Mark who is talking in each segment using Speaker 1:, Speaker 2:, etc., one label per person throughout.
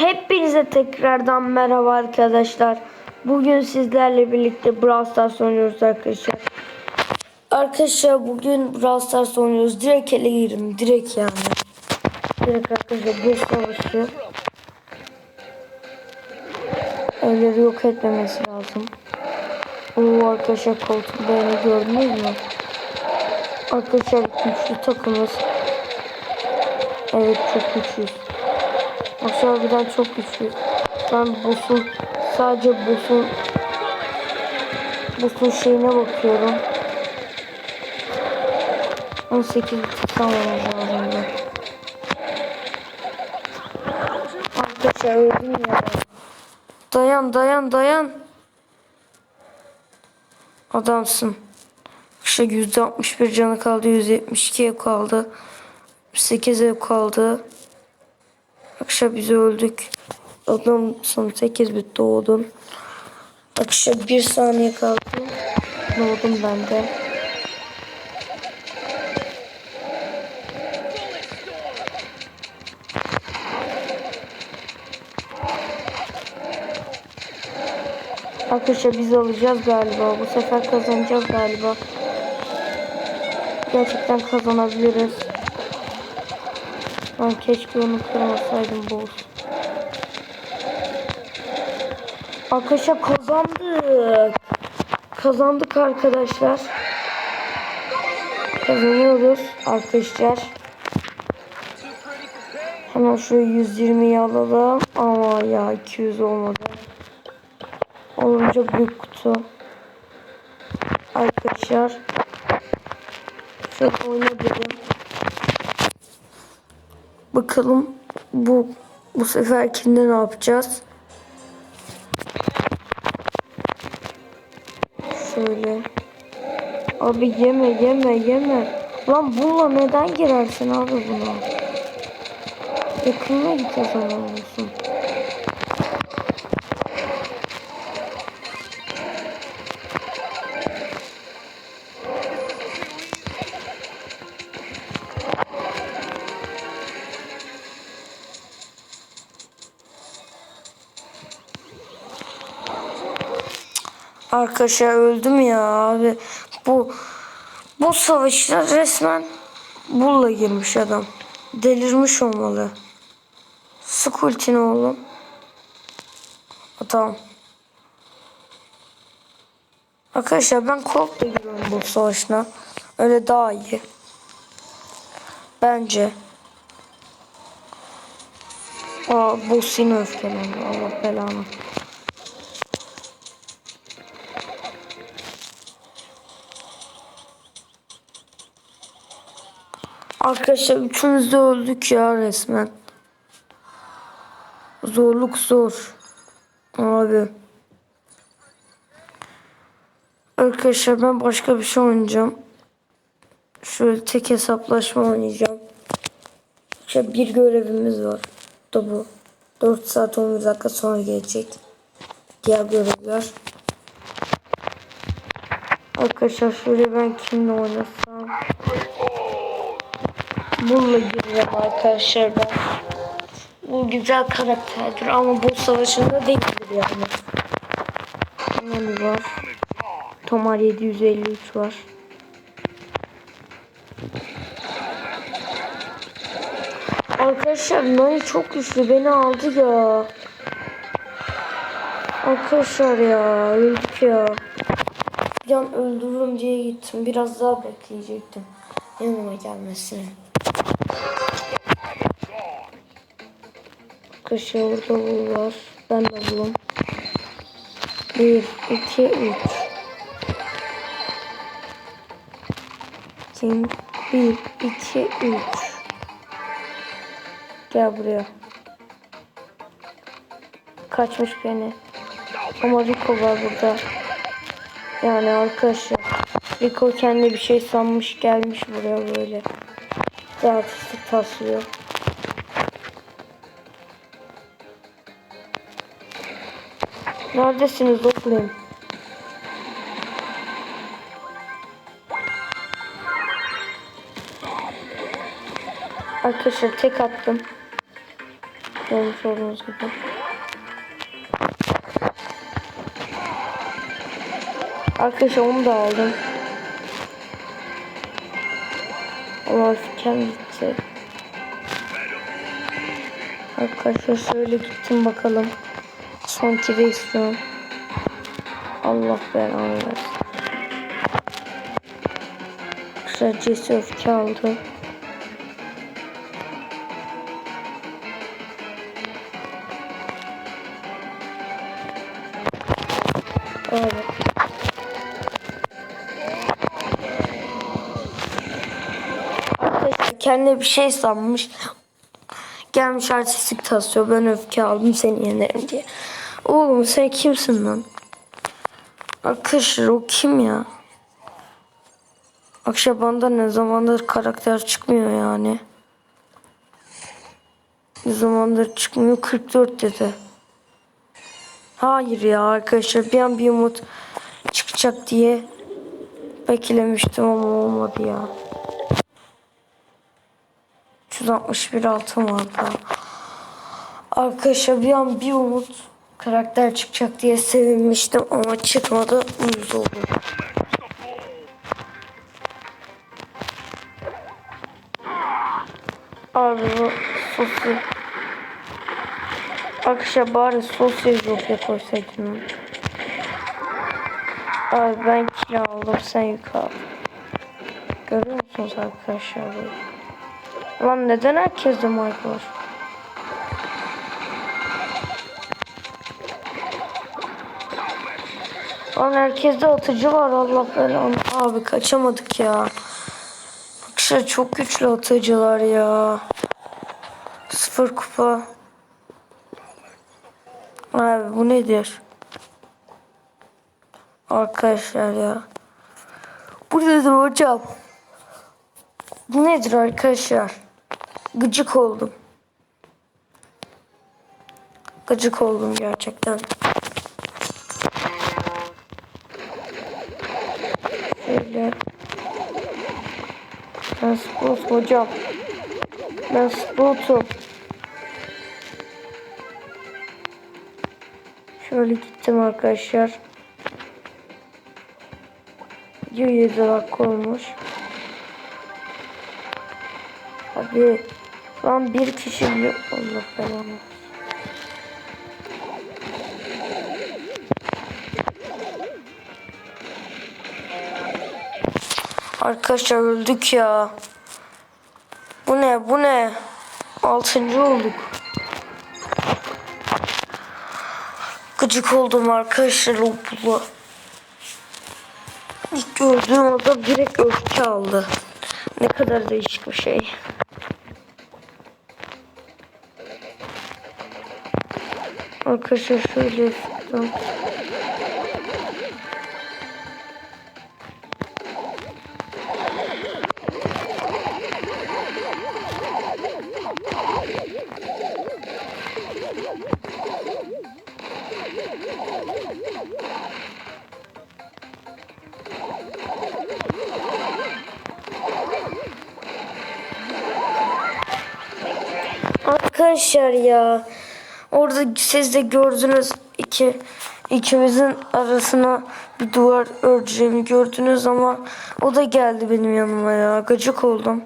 Speaker 1: Hepinize tekrardan merhaba arkadaşlar. Bugün sizlerle birlikte Brawl Stars oynuyoruz arkadaşlar. Arkadaşlar bugün Brawl Stars oynuyoruz. Direkt ele girin. Direkt yani. Direkt arkadaşlar bir savaşı. Evleri yok etmemesi lazım. Oo arkadaşlar koltuklarını gördünüz mü? Arkadaşlar güçlü takımız. Evet çok güçlüyüz. Aşağıdan çok güçlüyüz. Ben boss'un sadece boss'un boss'un şeyine bakıyorum. 18 tamamlamamız lazım. da. Arkadaşlar öldüm ya. Dayan dayan dayan. Adamsın. İşte %61 canı kaldı. 172 ev kaldı. 8 ev kaldı. Akşam biz öldük. Adam son 8 bit doğdun. Akşam bir saniye kaldı. Doğdum ben de. Arkadaşlar biz alacağız galiba. Bu sefer kazanacağız galiba. Gerçekten kazanabiliriz. Ben keşke onu kırmasaydım boss. Arkadaşlar kazandık. Kazandık arkadaşlar. Kazanıyoruz arkadaşlar. Hemen şöyle 120'yi alalım. Ama ya 200 olmadı. Olunca büyük kutu. Arkadaşlar. Şöyle oynayalım. Bakalım bu bu seferkinde ne yapacağız? Şöyle. Abi yeme yeme yeme. Lan bununla neden girersin abi buna? Yakınına git o zaman olsun. Arkadaşlar öldüm ya abi. Bu bu savaşta resmen bulla girmiş adam. Delirmiş olmalı. Sık oğlum. Tamam. Arkadaşlar ben Colt'la giriyorum bu savaşına. Öyle daha iyi. Bence. Aa bu seni öfkelendi. Allah belanı. Arkadaşlar üçümüz de öldük ya resmen. Zorluk zor. Abi. Arkadaşlar ben başka bir şey oynayacağım. Şöyle tek hesaplaşma oynayacağım. İşte bir görevimiz var. Da bu. 4 saat 11 dakika sonra gelecek. Diğer görevler. Arkadaşlar şöyle ben kimle oynasam. Bununla gireceğim arkadaşlar ben. Bu güzel karakterdir ama bu savaşında değildir yani. Nani var. Tomar 753 var. Arkadaşlar Nani çok güçlü beni aldı ya. Arkadaşlar ya öldük ya. Bir an öldürürüm diye gittim. Biraz daha bekleyecektim. Yanıma gelmesini. Arkadaşlar orada bu var. Ben de bulum. 1, 2, 3. King 1, 2, 3. Gel buraya. Kaçmış beni. Ama Rico var burada. Yani arkadaşlar. Rico kendi bir şey sanmış gelmiş buraya böyle. Daha artistik taslıyor. Neredesiniz oğlum? Arkadaşlar tek attım. Görmüş olduğunuz gibi. Arkadaşlar onu da aldım. Ama fikem gitti. Arkadaşlar şöyle gittim bakalım. Son kere istiyorum. Allah belanı versin. Arkadaşlar Jesse öfke aldı. Evet. Kendine bir şey sanmış. Gelmiş artistik tasıyor. Ben öfke aldım seni yenerim diye. Oğlum sen kimsin lan? Arkadaşlar o kim ya? Akşabanda ne zamandır karakter çıkmıyor yani. Ne zamandır çıkmıyor 44 dedi. Hayır ya arkadaşlar bir an bir umut çıkacak diye beklemiştim ama olmadı ya. 361 altın vardı. Arkadaşlar bir an bir umut karakter çıkacak diye sevinmiştim ama çıkmadı. Uyuz oldum. Abi bu sosu. Arkadaşlar bari sosyal yok koysaydın. Abi ben kira aldım sen yük al. Görüyor musunuz arkadaşlar? bunu? Lan neden herkeste mic var? Lan herkeste atıcı var Allah belanı. Abi kaçamadık ya. Arkadaşlar çok güçlü atıcılar ya. Sıfır kupa. Abi bu nedir? Arkadaşlar ya. Bu nedir hocam? Bu nedir arkadaşlar? Gıcık oldum. Gıcık oldum gerçekten. Şöyle. Ben sport hocam. Ben sportum. Şöyle gittim arkadaşlar. Video 7 dakika olmuş. Abi lan bir kişi bile Allah belanı. Arkadaşlar öldük ya. Bu ne bu ne? Altıncı olduk. Gıcık oldum arkadaşlar o bula. İlk gördüğüm adam direkt öfke aldı. Ne kadar değişik bir şey. Arkadaşlar şöyle sıktım. Arkadaşlar ya orada siz de gördünüz iki ikimizin arasına bir duvar öreceğimi gördünüz ama o da geldi benim yanıma ya gıcık oldum.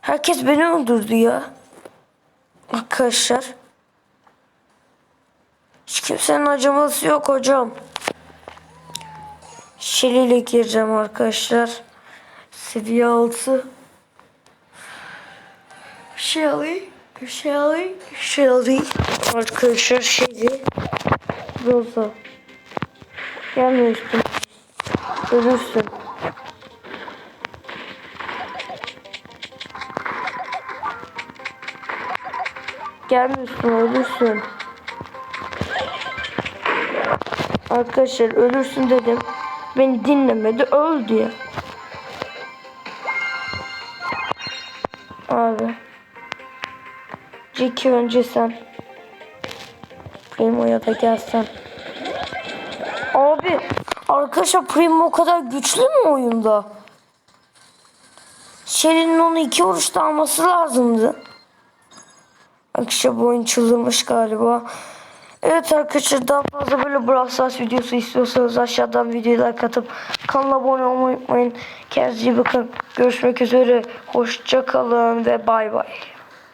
Speaker 1: Herkes beni öldürdü ya. Arkadaşlar. Hiç kimsenin acıması yok hocam. Şeliyle gireceğim arkadaşlar. Seviye 6. Şey alayım. Şey alayım. Şey alayım. Arkadaşlar şeydi. Rosa. Gelme üstüme. Ölürsün. Gelme üstüme ölürsün. Arkadaşlar ölürsün dedim. Beni dinlemedi öldü ya. Abi. Jackie önce sen. Primo'ya da gelsen. Abi arkadaşlar Primo o kadar güçlü mü oyunda? Shelly'nin onu iki vuruşta alması lazımdı. Arkadaşlar bu oyun çıldırmış galiba. Evet arkadaşlar daha fazla böyle Brawl videosu istiyorsanız aşağıdan videoyu like atıp kanala abone olmayı unutmayın. Kendinize iyi bakın. Görüşmek üzere. Hoşça kalın ve bay bay.